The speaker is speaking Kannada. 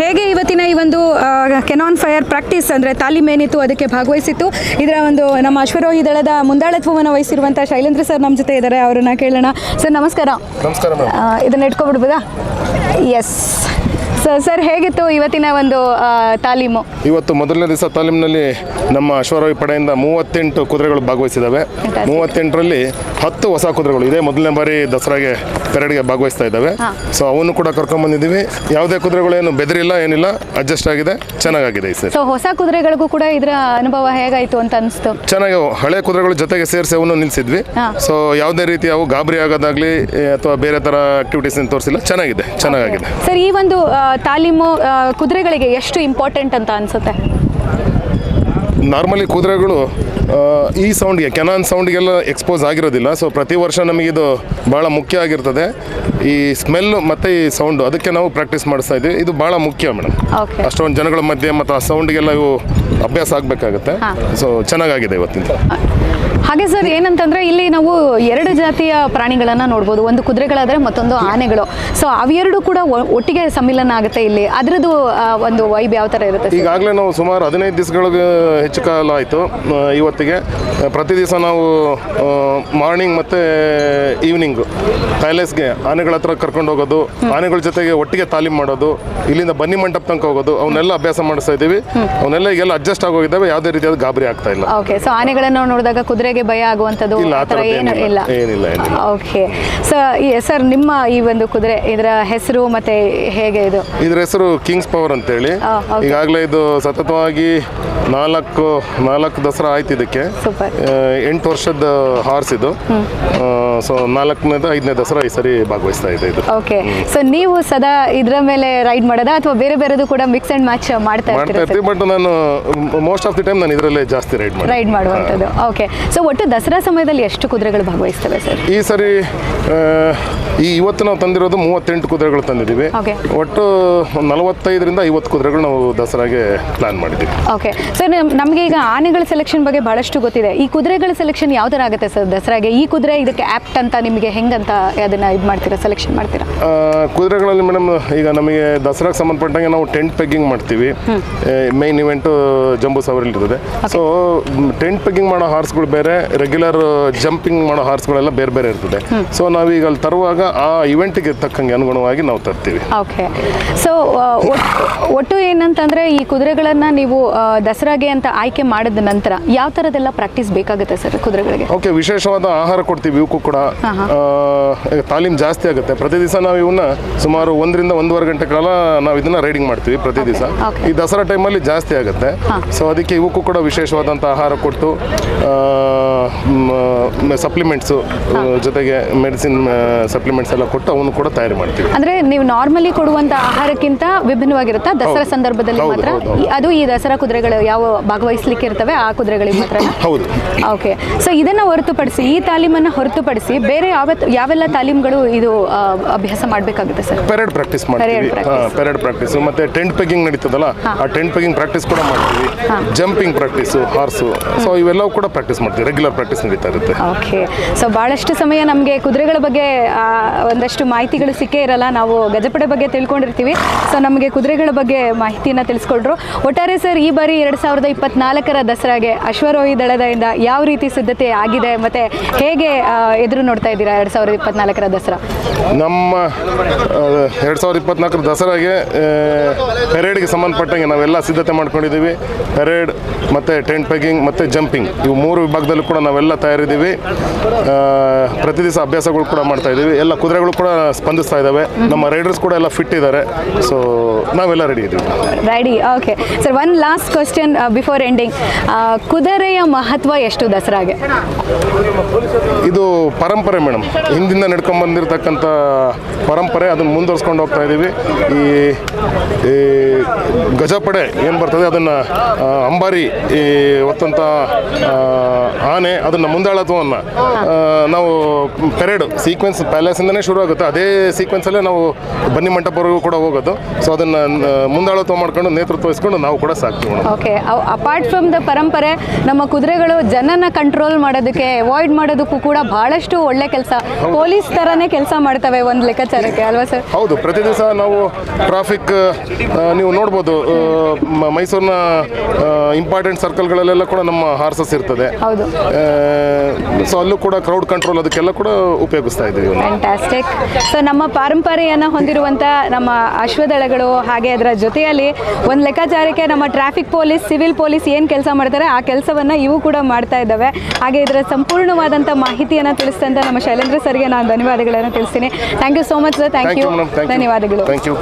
ಹೇಗೆ ಇವತ್ತಿನ ಈ ಒಂದು ಕೆನಾನ್ ಫೈರ್ ಪ್ರಾಕ್ಟೀಸ್ ಅಂದರೆ ತಾಲೀಮ್ ಏನಿತ್ತು ಅದಕ್ಕೆ ಭಾಗವಹಿಸಿತ್ತು. ಇದರ ಒಂದು ನಮ್ಮ ಅಶ್ವರೋಹಿ ದಳದ ಮುಂದಾಳತ್ವವನ್ನು ವಹಿಸಿರುವಂಥ ಶೈಲೇಂದ್ರ ಸರ್ ನಮ್ಮ ಜೊತೆ ಇದ್ದಾರೆ ಅವರನ್ನ ಕೇಳೋಣ. ಸರ್ ನಮಸ್ಕಾರ. ನಮಸ್ಕಾರ ಇದನ್ನ ಇಟ್ಕೊಬಿಡ್ಬೋದಾ? ಎಸ್ ಸರ್ ಹೇಗಿತ್ತು ಇವತ್ತಿನ ಒಂದು ತಾಲೀಮು? ಇವತ್ತು ಮೊದಲನೇ ದಿವಸ ತಾಲೀಮಿನಲ್ಲಿ ನಮ್ಮ ಅಶ್ವರಾವಿ ಪಡೆಯಿಂದ ಮೂವತ್ತೆಂಟು ಕುದುರೆಗಳು ಭಾಗವಹಿಸಿದ್ದಾವೆ. ಮೂವತ್ತೆಂಟರಲ್ಲಿ ಹತ್ತು ಹೊಸ ಕುದುರೆಗಳು ಇದೇ ಮೊದಲನೇ ಬಾರಿ ದಸರಾಗೆ ಪೆರೇಡ್ಗೆ ಭಾಗವಹಿಸ್ತಾ ಇದ್ದಾವೆ. ಸೊ ಅವನ್ನು ಕೂಡ ಕರ್ಕೊಂಡ್ಬಂದಿದ್ದೀವಿ ಯಾವುದೇ ಕುದುರೆಗಳೇನು ಬೆದರಿಲ್ಲ ಏನಿಲ್ಲ ಅಡ್ಜಸ್ಟ್ ಆಗಿದೆ ಚೆನ್ನಾಗಿದೆ ಸರ್. ಸೊ ಹೊಸ ಕುದುರೆಗಳಿಗೂ ಕೂಡ ಇದರ ಅನುಭವ ಹೇಗಾಯ್ತು ಅಂತ ಅನಿಸ್ತು? ಚೆನ್ನಾಗಿ ಹಳೆ ಕುದುರೆಗಳ ಜೊತೆಗೆ ಸೇರಿಸಿ ಅವನು ನಿಲ್ಲಿಸಿದ್ವಿ. ಸೊ ಯಾವುದೇ ರೀತಿ ಅವು ಗಾಬರಿ ಆಗೋದಾಗ್ಲಿ ಅಥವಾ ಬೇರೆ ತರ ಆಕ್ಟಿವಿಟೀಸ್ ತೋರಿಸಿಲ್ಲ ಚೆನ್ನಾಗಿದೆ ಚೆನ್ನಾಗಿದೆ ಸರ್ ಈ ಒಂದು ತಾಲೀಮು ಕುದುರೆಗಳಿಗೆ ಎಷ್ಟು ಇಂಪಾರ್ಟೆಂಟ್ ಅಂತ ಅನ್ಸುತ್ತೆ? ನಾರ್ಮಲಿ ಕುದುರೆಗಳು ಈ ಸೌಂಡ್ಗೆ ಕೆನಾನ್ ಸೌಂಡ್ಗೆಲ್ಲ ಎಕ್ಸ್ಪೋಸ್ ಆಗಿರೋದಿಲ್ಲ. ಸೊ ಪ್ರತಿ ವರ್ಷ ನಮಗಿದು ಭಾಳ ಮುಖ್ಯ ಆಗಿರ್ತದೆ. ಈ ಸ್ಮೆಲ್ ಮತ್ತು ಈ ಸೌಂಡು ಅದಕ್ಕೆ ನಾವು ಪ್ರಾಕ್ಟೀಸ್ ಮಾಡಿಸ್ತಾ ಇದ್ದೀವಿ. ಇದು ಭಾಳ ಮುಖ್ಯ ಮೇಡಮ್. ಅಷ್ಟೊಂದು ಜನಗಳ ಮಧ್ಯೆ ಮತ್ತು ಆ ಸೌಂಡ್ಗೆಲ್ಲ ಇವು ಅಭ್ಯಾಸ ಆಗಬೇಕಾಗತ್ತೆ. ಸೊ ಚೆನ್ನಾಗಾಗಿದೆ ಇವತ್ತಿನ ಹಾಗೆ ಸರ್ ಏನಂತಂದ್ರೆ ಇಲ್ಲಿ ನಾವು ಎರಡು ಜಾತಿಯ ಪ್ರಾಣಿಗಳನ್ನ ನೋಡ್ಬೋದು. ಒಂದು ಕುದುರೆಗಳಾದ್ರೆ ಮತ್ತೊಂದು ಆನೆಗಳು. ಸೊ ಅವೆರಡು ಕೂಡ ಒಟ್ಟಿಗೆ ಸಮ್ಮಿಲನ ಆಗುತ್ತೆ ಇಲ್ಲಿ. ಅದರದ್ದು ಒಂದು ವೈಬ್ ಯಾವ ತರ ಇರುತ್ತೆ? ಈಗಾಗಲೇ ನಾವು ಸುಮಾರು ಹದಿನೈದು ದಿವಸಗಳಿಗೆ ಹೆಚ್ಚು ಕಾಲ ಆಯಿತು. ಇವತ್ತಿಗೆ ಪ್ರತಿ ದಿವಸ ನಾವು ಮಾರ್ನಿಂಗ್ ಮತ್ತು ಈವ್ನಿಂಗು ಪ್ಯಾಲೇಸ್ಗೆ ಆನೆಗಳ ಹತ್ರ ಕರ್ಕೊಂಡು ಹೋಗೋದು ಆನೆಗಳ ಜೊತೆಗೆ ಒಟ್ಟಿಗೆ ತಾಲೀಮ್ ಮಾಡೋದು ಇಲ್ಲಿಂದ ಬನ್ನಿ ಮಂಟಪ ತನಕ ಹೋಗೋದು ಅವನ್ನೆಲ್ಲ ಅಭ್ಯಾಸ ಮಾಡಿಸ್ತಾ ಇದ್ದೀವಿ. ಅವನ್ನೆಲ್ಲ ಈಗೆಲ್ಲ ಅಡ್ಜಸ್ಟ್ ಆಗೋಗಿದ್ದಾವೆ ಯಾವುದೇ ರೀತಿಯಾದ ಗಾಬರಿ ಆಗ್ತಾ ಇಲ್ಲ. ಓಕೆ ಸೊ ಆನೆಗಳನ್ನು ನೋಡಿದಾಗ ಕುದುರೆಗೆ ಭಯ ಆಗುವಂಥದ್ದು ಇಲ್ಲ, ಆ ಥರ ಏನು ಏನಿಲ್ಲ. ಇಲ್ಲ. ಏನಿಲ್ಲ, ಏನಿಲ್ಲ. ಓಕೆ ಸೊ ಸರ್ ನಿಮ್ಮ ಈ ಒಂದು ಕುದುರೆ ಇದರ ಹೆಸರು ಮತ್ತೆ ಹೇಗೆ ಇದು? ಇದ್ರ ಹೆಸರು ಕಿಂಗ್ಸ್ ಪವರ್ ಅಂತೇಳಿ. Okay. ಈಗಾಗಲೇ ಇದು ಸತತವಾಗಿ ನಾಲ್ಕು ನಾಲ್ಕು ದಸರಾ ಆಯ್ತು ಇದಕ್ಕೆ. ಎಂಟು ವರ್ಷದ ಹಾರ್ಸ್ ಇದು. ಸೊ ನಾಲ್ಕನೇದು ಐದನೇ ದಸರಾ ಈ ಸರಿ ಭಾಗವಹಿಸ್ತಾ ಇದೆ ಇದು. ಓಕೆ ಸೊ ನೀವು ಸದಾ ಇದರ ಮೇಲೆ ರೈಡ್ ಮಾಡೋದಾ? ಅಥವಾ ಬೇರೆ ಬೇರೆದು ಕೂಡ ಮಿಕ್ಸ್ ಅಂಡ್ ಮ್ಯಾಚ್ ಮಾಡ್ತಾ ಮಾಡ್ತಾ ಇರ್ತೀರಾ ಇರ್ತೀವಿ ಬಟ್ ನಾನು ಮೋಸ್ಟ್ ಆಫ್ ದಿ ಟೈಮ್ ನಾನು ಇದರಲ್ಲೇ ಜಾಸ್ತಿ ರೈಡ್ ಮಾಡಿ ರೈಡ್ ಮಾಡುವಂಥದ್ದು. ಓಕೆ ಸೊ ಒಟ್ಟು ದಸರಾ ಸಮಯದಲ್ಲಿ ಎಷ್ಟು ಕುದುರೆಗಳು ಭಾಗವಹಿಸ್ತವೆ ಸರ್? ಈ ಸರಿ ಈ ಇವತ್ತು ನಾವು ತಂದಿರೋದು ಮೂವತ್ತೆಂಟು ಕುದುರೆಗಳು ತಂದಿದ್ದೀವಿ. ಒಟ್ಟು ನಲವತ್ತೈದರಿಂದ ಐವತ್ತು ಕುದುರೆಗಳು ನಾವು ದಸರಾಗೆ ಪ್ಲಾನ್ ಮಾಡಿದ್ದೀವಿ. ಓಕೆ ಸರ್ ನಮಗೆ ಈಗ ಆನೆಗಳ ಸೆಲೆಕ್ಷನ್ ಬಗ್ಗೆ ಬಹಳಷ್ಟು ಗೊತ್ತಿದೆ. ಈ ಕುದುರೆಗಳ ಸೆಲೆಕ್ಷನ್ ಯಾವ ಥರ ಆಗುತ್ತೆ ಸರ್ ದಸರಾಗೆ? ಈ ಕುದುರೆ ಇದಕ್ಕೆ ಆ್ಯಪ್ಟ್ ಅಂತ ನಿಮಗೆ ಹೆಂಗಂತ ಅದನ್ನ ಇದು ಮಾಡ್ತೀರಾ ಸೆಲೆಕ್ಷನ್ ಮಾಡ್ತೀರಾ? ಕುದುರೆಗಳಲ್ಲಿ ಮೇಡಮ್ ಈಗ ನಮಗೆ ದಸರಾಗೆ ಸಂಬಂಧಪಟ್ಟಂಗೆ ನಾವು ಟೆಂಟ್ ಪೆಗ್ಗಿಂಗ್ ಮಾಡ್ತೀವಿ. ಮೈನ್ ಇವೆಂಟು ಜಂಬೂ ಸವಾರಿ ಇರ್ತದೆ. ಸೊ ಟೆಂಟ್ ಪೆಗ್ಗಿಂಗ್ ಮಾಡೋ ಹಾರ್ಸ್ಗಳು ಬೇರೆ ರೆಗ್ಯುಲರ್ ಜಂಪಿಂಗ್ ಮಾಡೋ ಹಾರ್ಸ್ಗಳೆಲ್ಲ ಬೇರೆ ಬೇರೆ ಇರ್ತದೆ. ಸೊ ನಾವೀಗ ಅಲ್ಲಿ ತರುವಾಗ ಆ ಇವೆಂಟಿಗೆ ತಕ್ಕಂಗೆ ಅನುಗುಣವಾಗಿ ನಾವು ತರ್ತೀವಿ. ಓಕೆ ಸೊ ಒಟ್ಟು ಏನಂತಂದ್ರೆ ಈ ಕುದುರೆಗಳನ್ನು ನೀವು ದಸರಾಗೆ ಅಂತ ಆಯ್ಕೆ ಮಾಡಿದ ನಂತರ ಯಾವ ಥರದೆಲ್ಲ ಪ್ರಾಕ್ಟೀಸ್ ಬೇಕಾಗುತ್ತೆ ಸರ್ ಕುದುರೆಗಳಿಗೆ? ಓಕೆ ವಿಶೇಷವಾದ ಆಹಾರ ಕೊಡ್ತೀವಿ ಇವಕ್ಕೂ ಕೂಡ. ತಾಲೀಮ್ ಜಾಸ್ತಿ ಆಗುತ್ತೆ. ಪ್ರತಿ ದಿವಸ ನಾವು ಇವನ್ನ ಸುಮಾರು ಒಂದರಿಂದ ಒಂದೂವರೆ ಗಂಟೆ ಕಾಲ ನಾವು ಇದನ್ನ ರೈಡಿಂಗ್ ಮಾಡ್ತೀವಿ ಪ್ರತಿ ದಿವಸ. ಈ ದಸರಾ ಟೈಮಲ್ಲಿ ಜಾಸ್ತಿ ಆಗುತ್ತೆ. ಸೊ ಅದಕ್ಕೆ ಇವಕ್ಕೂ ಕೂಡ ವಿಶೇಷವಾದಂಥ ಆಹಾರ ಕೊಟ್ಟು ಸಪ್ಲಿಮೆಂಟ್ಸು ಜೊತೆಗೆ ಮೆಡಿಸಿನ್ ಸಪ್ಲಿಮೆಂಟ್ಸ್ ಎಲ್ಲ ಕೊಟ್ಟು ಅವನು ಕೂಡ ತಯಾರಿ ಮಾಡ್ತೀವಿ. ಅಂದ್ರೆ ನೀವು ನಾರ್ಮಲಿ ಕೊಡುವಂತ ಆಹಾರಕ್ಕಿಂತ ವಿಭಿನ್ನವಾಗಿರುತ್ತಾ? ದಸರಾ ಸಂದರ್ಭದಲ್ಲಿ ಮಾತ್ರ? ಅದು ಈ ದಸರಾ ಕುದುರೆಗಳು ಯಾವ ಭಾಗವಹಿಸಲಿಕ್ಕೆ ಇರ್ತವೆ ಆ ಕುದುರೆಗಳಿಗೆ ಮಾತ್ರ? ಹೌದು. ಓಕೆ ಸೊ ಇದನ್ನು ಹೊರತುಪಡಿಸಿ ಈ ತಾಲೀಮನ್ನು ಹೊರತುಪಡಿಸಿ ಬೇರೆ ಯಾವ ಯಾವೆಲ್ಲ ತಾಲೀಮ್ಗಳು ಇದು ಅಭ್ಯಾಸ ಮಾಡಬೇಕಾಗುತ್ತೆ ಸರ್? ಪೆರೇಡ್ ಪ್ರಾಕ್ಟೀಸ್ ಮಾಡ್ತೀವಿ. ಪೆರಡ್ ಪ್ರಾಕ್ಟೀಸ್. ಮತ್ತೆ ಟೆಂಟ್ ಪೆಗಿಂಗ್ ನಡೀತದಲ್ಲ ಆ ಟೆಂಟ್ ಪೆಗಿಂಗ್ ಪ್ರಾಕ್ಟೀಸ್ ಕೂಡ ಮಾಡ್ತೀವಿ. Jumping practice horse. ಸೊ ಇವೆಲ್ಲವೂ ಕೂಡ ಪ್ರಾಕ್ಟೀಸ್ ಮಾಡ್ತೀವಿ. ರೆಗ್ಯುಲರ್ ಪ್ರಾಕ್ಟೀಸ್ ನಡೀತಾ ಇರುತ್ತೆ. ಓಕೆ. ಸೊ ಭಾಳಷ್ಟು ಸಮಯ ನಮಗೆ ಕುದುರೆಗಳ ಬಗ್ಗೆ ಒಂದಷ್ಟು ಮಾಹಿತಿಗಳು ಸಿಕ್ಕೇ ಇರಲ್ಲ. ನಾವು ಗಜಪಡೆ ಬಗ್ಗೆ ತಿಳ್ಕೊಂಡಿರ್ತೀವಿ. ಸೊ ನಮಗೆ ಕುದುರೆಗಳ ಬಗ್ಗೆ ಮಾಹಿತಿಯನ್ನು ತಿಳಿಸ್ಕೊಳ್ರು ಒಟ್ಟಾರೆ ಸರ್ ಈ ಬಾರಿ ಎರಡು ಸಾವಿರದ ಇಪ್ಪತ್ನಾಲ್ಕರ ದಸರಾಗೆ ಅಶ್ವರೋಹಿ ದಳದಿಂದ ಯಾವ ರೀತಿ ಸಿದ್ಧತೆ ಆಗಿದೆ ಮತ್ತೆ ಹೇಗೆ ಎದುರು ನೋಡ್ತಾ ಇದ್ದೀರಾ ಎರಡು ಸಾವಿರದ ಇಪ್ಪತ್ನಾಲ್ಕರ ದಸರಾ? ನಮ್ಮ ಎರಡು ಸಾವಿರದ ಇಪ್ಪತ್ನಾಲ್ಕರ ದಸರಾಗೆ ಪೆರೇಡ್ಗೆ ಸಂಬಂಧಪಟ್ಟಂಗೆ ನಾವೆಲ್ಲ ಸಿದ್ಧತೆ ಮಾಡ್ಕೊಂಡಿದ್ದೀವಿ. ಪೆರೇಡ್ ಮತ್ತು ಟೆಂಟ್ ಪೆಗಿಂಗ್ ಮತ್ತು ಜಂಪಿಂಗ್ ಇವು ಮೂರು ವಿಭಾಗದಲ್ಲೂ ಕೂಡ ನಾವೆಲ್ಲ ತಯಾರಿದ್ದೀವಿ. ಪ್ರತಿ ದಿವಸ ಅಭ್ಯಾಸಗಳು ಕೂಡ ಮಾಡ್ತಾ ಇದ್ದೀವಿ. ಎಲ್ಲ ಕುದುರೆಗಳು ಕೂಡ ಸ್ಪಂದಿಸ್ತಾ ಇದ್ದಾವೆ. ನಮ್ಮ ರೈಡರ್ಸ್ ಕೂಡ ಎಲ್ಲ ಫಿಟ್ ಇದ್ದಾರೆ ಸೊ ನಾವೆಲ್ಲ ರೆಡಿ ಇದ್ದೀವಿ. Ready okay sir one last question before ending ಕುದುರೆಯ ಮಹತ್ವ ಎಷ್ಟು ದಸರಾಗೆ? ಇದು ಪರಂಪರೆ ಮೇಡಮ್. ಹಿಂದಿಂದ ನಡ್ಕೊಂಡು ಬಂದಿರತಕ್ಕಂಥ ಪರಂಪರೆ ಅದನ್ನು ಮುಂದುವರ್ಸ್ಕೊಂಡು ಹೋಗ್ತಾ ಇದ್ದೀವಿ ಈ ಈ ಗಜಪಡೆ ಏನು ಬರ್ತದೆ ಅದನ್ನು ಅಂಬಾರಿ, ಈ ಹೊತ್ತಂಥ ಆನೆ ಅದನ್ನು ಮುಂದಾಳತ್ವವನ್ನು ನಾವು ಪೆರೇಡ್ ಸೀಕ್ವೆನ್ಸ್ ಪ್ಯಾಲೇಸಿಂದನೇ ಶುರು ಆಗುತ್ತೆ. ಅದೇ ಸೀಕ್ವೆನ್ಸಲ್ಲೇ ನಾವು ಬನ್ನಿ ಮಂಟಪವರೆಗೂ ಕೂಡ ಹೋಗೋದು. ಸೊ ಅದನ್ನು ಮುಂದಾಳತ್ವ ಮಾಡ್ಕೊಂಡು ನೇತೃತ್ವ ವಹಿಸ್ಕೊಂಡು ನಾವು ಕೂಡ ಸಾಕ್ತೀವಿ ಓಕೆ ಅಪಾರ್ಟ್ ಫ್ರಮ್ ದ ಪರಂಪರೆ, ನಮ್ಮ ಕುದುರೆಗಳು ಜನನ ಕಂಟ್ರೋಲ್ ಮಾಡೋದಕ್ಕೆ ಅವಾಯ್ಡ್ ಮಾಡೋದಕ್ಕೂ ಕೂಡ ಬಹಳಷ್ಟು ಒಳ್ಳೆ ಕೆಲಸ. ಪೊಲೀಸ್ ತರನೇ ಕೆಲಸ ಮಾಡ್ತವೆ ಒಂದು ಲೆಕ್ಕಾಚಾರಕ್ಕೆ ಅಲ್ವಾ ಸರ್? ಹೌದು ಪ್ರತಿ ದಿವಸ ನಾವು ಟ್ರಾಫಿಕ್ ನೀವು ನೋಡ್ಬೋದು ಮೈಸೂರಿನ ಇಂಪಾರ್ಟೆಂಟ್ ಸರ್ಕಲ್ಗಳಲ್ಲೆಲ್ಲ ಕೂಡ ನಮ್ಮ ಹಾರ್ಸಸ್ ಇರ್ತದೆ. ಹೌದು. ಸೊ ಅಲ್ಲೂ ಕೂಡ ಕ್ರೌಡ್ ಕಂಟ್ರೋಲ್ ಅದಕ್ಕೆಲ್ಲ ಕೂಡ ಉಪಯೋಗಿಸ್ತಾ ಇದ್ದೀವಿ. ಫ್ಯಾಂಟಾಸ್ಟಿಕ್ ಸೊ ನಮ್ಮ ಪಾರಂಪರೆಯನ್ನು ಹೊಂದಿರುವಂಥ ನಮ್ಮ ಅಶ್ವದಳಗಳು ಹಾಗೆ ಅದರ ಜೊತೆಯಲ್ಲಿ ಒಂದು ಲೆಕ್ಕಾಚಾರಕ್ಕೆ ನಮ್ಮ ಟ್ರಾಫಿಕ್ ಪೊಲೀಸ್ ಸಿವಿಲ್ ಪೊಲೀಸ್ ಏನು ಕೆಲಸ ಮಾಡ್ತಾರೆ ಆ ಕೆಲಸವನ್ನು ಇವು ಕೂಡ ಮಾಡ್ತಾ ಇದ್ದಾವೆ. ಹಾಗೆ ಇದರ ಸಂಪೂರ್ಣವಾದಂಥ ಮಾಹಿತಿಯನ್ನು ತಿಳಿಸ್ತಂತ ನಮ್ಮ ಶೈಲೇಂದ್ರ ಸರ್ಗೆ ನಾನು ಧನ್ಯವಾದಗಳನ್ನು ತಿಳಿಸ್ತೀನಿ. Thank you so much sir thank you ಧನ್ಯವಾದಗಳು. Thank you